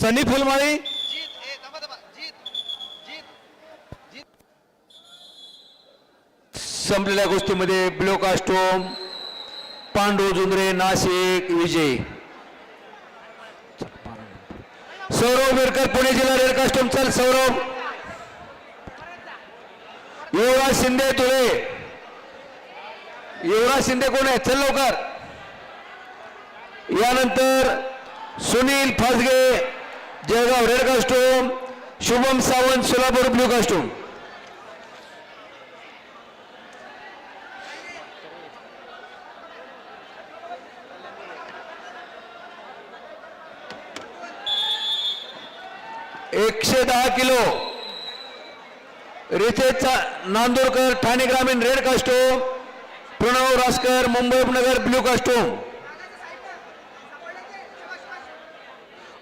सनी फुलमाळी संपलेल्या गोष्टीमध्ये blue costume Pandu Jundre Nashik विजय. सौरभ विरकर पुणे जिल्हा रेड कास्टोम चल सौरभ युवराज शिंदे तुळे युवराज शिंदे कोण आहे? चल लवकर. यानंतर Sunil Phasge Jalgaon red costume Shubham Sawant Solapur blue costume एकशे दहा किलो. रितेश नांदूरकर ठाणे ग्रामीण रेड कास्टोम. प्रणव रासकर मुंबई उपनगर ब्ल्यू कास्टोम.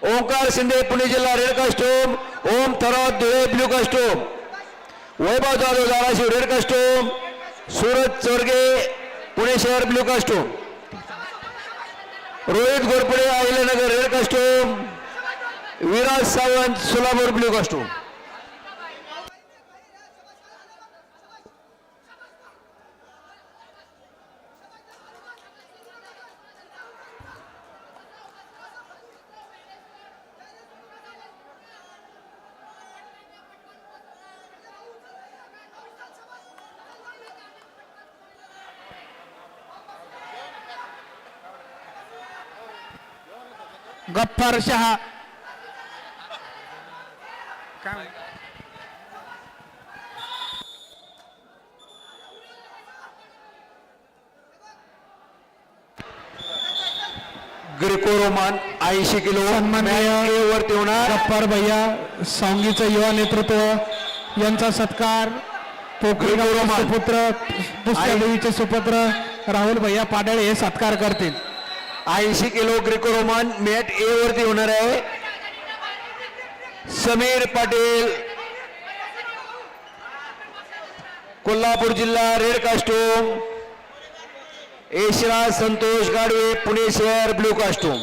ओंकार शिंदे पुणे जिल्हा red costume. Om Tharat Dhule blue costume. Vaibhav Jadhav Dharashiv red costume. Suraj Chorge Pune शहर blue costume. Rohit Ghorpade Ahilyanagar red costume. Viraj Sawant Solapur blue costume. Gaffar Shah काय? Greco Roman ऐंशी kilo वरती होणार गफ्फार भैया सांगीचं युवा नेतृत्व यांचा सत्कार पोखरी रोमान. सुपुत्र पुष्कळदेवीचे सुपुत्र राहुल भैया पाडळे हे सत्कार करतील ऐंशी kilo greco roman mat A वरती होणार आहे. समीर पाटील. कोल्हापूर जिल्हा रेड कास्टूम एशरा संतोष गाडवे पुणे शहर ब्लू कास्टूम